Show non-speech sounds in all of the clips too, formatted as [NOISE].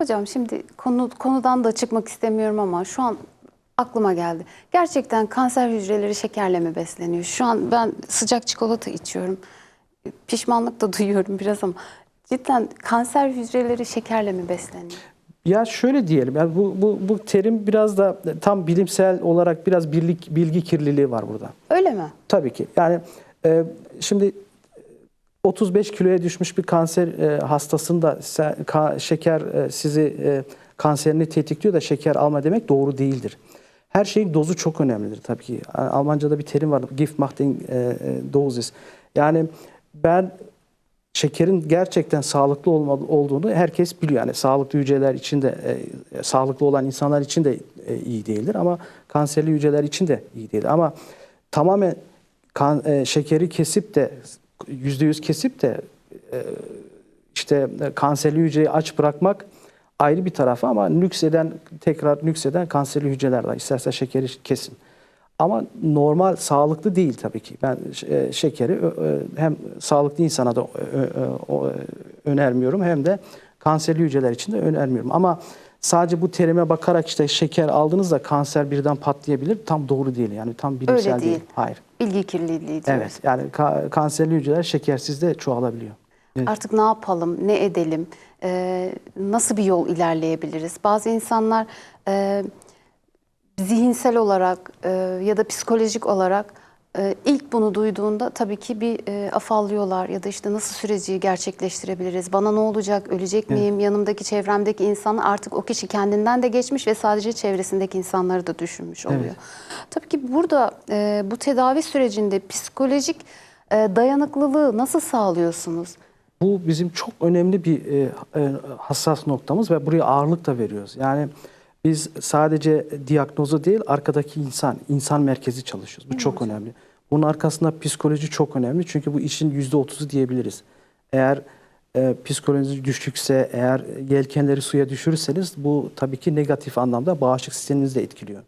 Hocam şimdi konu konudan da çıkmak istemiyorum ama şu an aklıma geldi. Gerçekten kanser hücreleri şekerle mi besleniyor? Şu an ben sıcak çikolata içiyorum. Pişmanlık da [LAUGHS] duyuyorum biraz ama cidden kanser hücreleri şekerle mi besleniyor? Ya şöyle diyelim, yani bu, bu, bu terim biraz da tam bilimsel olarak biraz birlik, bilgi kirliliği var burada. Öyle mi? Tabii ki. Yani e, şimdi 35 kiloya düşmüş bir kanser e, hastasında ka- şeker e, sizi e, kanserini tetikliyor da şeker alma demek doğru değildir. Her şeyin dozu çok önemlidir tabii ki. Almanca'da bir terim var, Gift macht e, e, Dosis. Yani ben şekerin gerçekten sağlıklı olma- olduğunu herkes biliyor. Yani sağlıklı hücreler için de e, sağlıklı olan insanlar için de e, iyi değildir ama kanserli hücreler için de iyi değil. Ama tamamen kan, e, şekeri kesip de yüzde yüz kesip de e, işte kanserli hücreyi aç bırakmak ayrı bir tarafı ama nükseden tekrar nükseden kanserli hücreler var. İsterse şekeri kesin. Ama normal sağlıklı değil tabii ki. Ben e, şekeri hem sağlıklı insana da önermiyorum hem de kanserli hücreler için de önermiyorum. Ama sadece bu terime bakarak işte şeker aldığınızda kanser birden patlayabilir. Tam doğru değil yani tam bilimsel Öyle değil. değil. Hayır. Bilgi kirliliği diyoruz. Evet yani ka- kanserli hücreler şekersiz de çoğalabiliyor. Evet. Artık ne yapalım, ne edelim, e, nasıl bir yol ilerleyebiliriz? Bazı insanlar e, zihinsel olarak e, ya da psikolojik olarak e, ilk bunu duyduğunda tabii ki bir e, afallıyorlar ya da işte nasıl süreci gerçekleştirebiliriz? Bana ne olacak, ölecek miyim? Yanımdaki, çevremdeki insanlar artık o kişi kendinden de geçmiş ve sadece çevresindeki insanları da düşünmüş oluyor. Evet. Tabii ki burada e, bu tedavi sürecinde psikolojik e, dayanıklılığı nasıl sağlıyorsunuz? Bu bizim çok önemli bir e, e, hassas noktamız ve buraya ağırlık da veriyoruz. Yani biz sadece diagnozu değil arkadaki insan, insan merkezi çalışıyoruz. Bu çok önemli. Bunun arkasında psikoloji çok önemli çünkü bu işin yüzde otuzu diyebiliriz. Eğer e, psikolojiniz düşükse, eğer yelkenleri suya düşürürseniz bu tabii ki negatif anlamda bağışıklık sisteminizi de etkiliyor.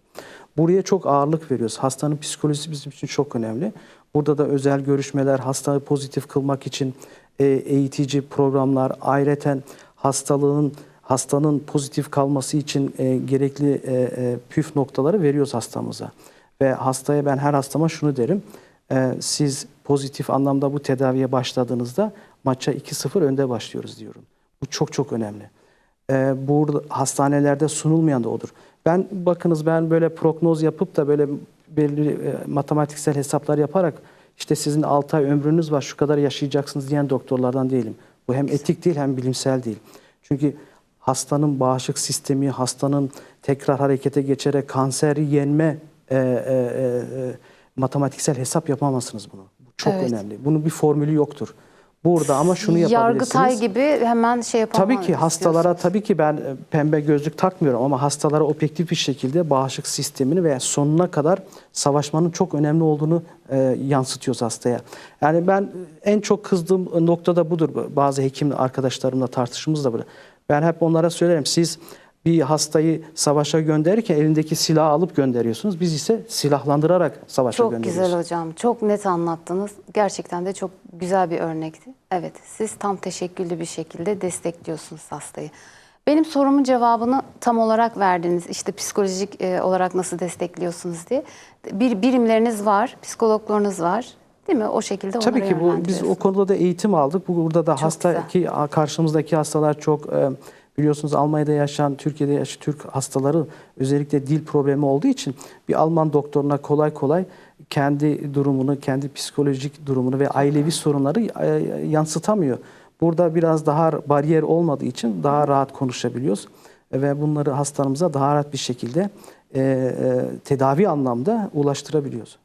Buraya çok ağırlık veriyoruz. Hastanın psikolojisi bizim için çok önemli. Burada da özel görüşmeler, hastayı pozitif kılmak için e, eğitici programlar, ayreten hastalığın hastanın pozitif kalması için e, gerekli e, e, püf noktaları veriyoruz hastamıza. Ve hastaya ben her hastama şunu derim. e, siz pozitif anlamda bu tedaviye başladığınızda maça 2-0 önde başlıyoruz diyorum. Bu çok çok önemli. E, burada hastanelerde sunulmayan da odur. Ben bakınız ben böyle prognoz yapıp da böyle belli e, matematiksel hesaplar yaparak işte sizin 6 ay ömrünüz var şu kadar yaşayacaksınız diyen doktorlardan değilim. Bu hem etik değil hem bilimsel değil. Çünkü hastanın bağışıklık sistemi, hastanın tekrar harekete geçerek kanseri yenme e, e, e, e, matematiksel hesap yapamazsınız bunu. Bu çok Evet. önemli. Bunun bir formülü yoktur. Burada ama şunu yapabilirsiniz. Yargıtay gibi hemen şey yapamam Tabii ki hastalara tabii ki ben e, pembe gözlük takmıyorum ama hastalara objektif bir şekilde bağışıklık sistemini ve sonuna kadar savaşmanın çok önemli olduğunu e, yansıtıyoruz hastaya. Yani ben e, en çok kızdığım nokta da budur. Bazı hekim arkadaşlarımla tartışımız da bu. Ben hep onlara söylerim siz bir hastayı savaşa gönderirken elindeki silahı alıp gönderiyorsunuz. Biz ise silahlandırarak savaşa Çok gönderiyoruz. güzel hocam. Çok net anlattınız. Gerçekten de çok güzel bir örnekti. Evet, siz tam teşekküllü bir şekilde destekliyorsunuz hastayı. Benim sorumun cevabını tam olarak verdiniz. İşte psikolojik e, olarak nasıl destekliyorsunuz diye. Bir birimleriniz var, psikologlarınız var. Değil mi? O şekilde onları Tabii ki bu biz o konuda da eğitim aldık. Bu burada da Çok hasta ki karşımızdaki hastalar çok e, biliyorsunuz Almanya'da yaşayan, Türkiye'de yaşayan Türk hastaları özellikle dil problemi olduğu için bir Alman doktoruna kolay kolay kendi durumunu, kendi psikolojik durumunu ve ailevi sorunları e, yansıtamıyor. Burada biraz daha bariyer olmadığı için daha rahat konuşabiliyoruz ve bunları hastalarımıza daha rahat bir şekilde e, e, tedavi anlamda ulaştırabiliyoruz.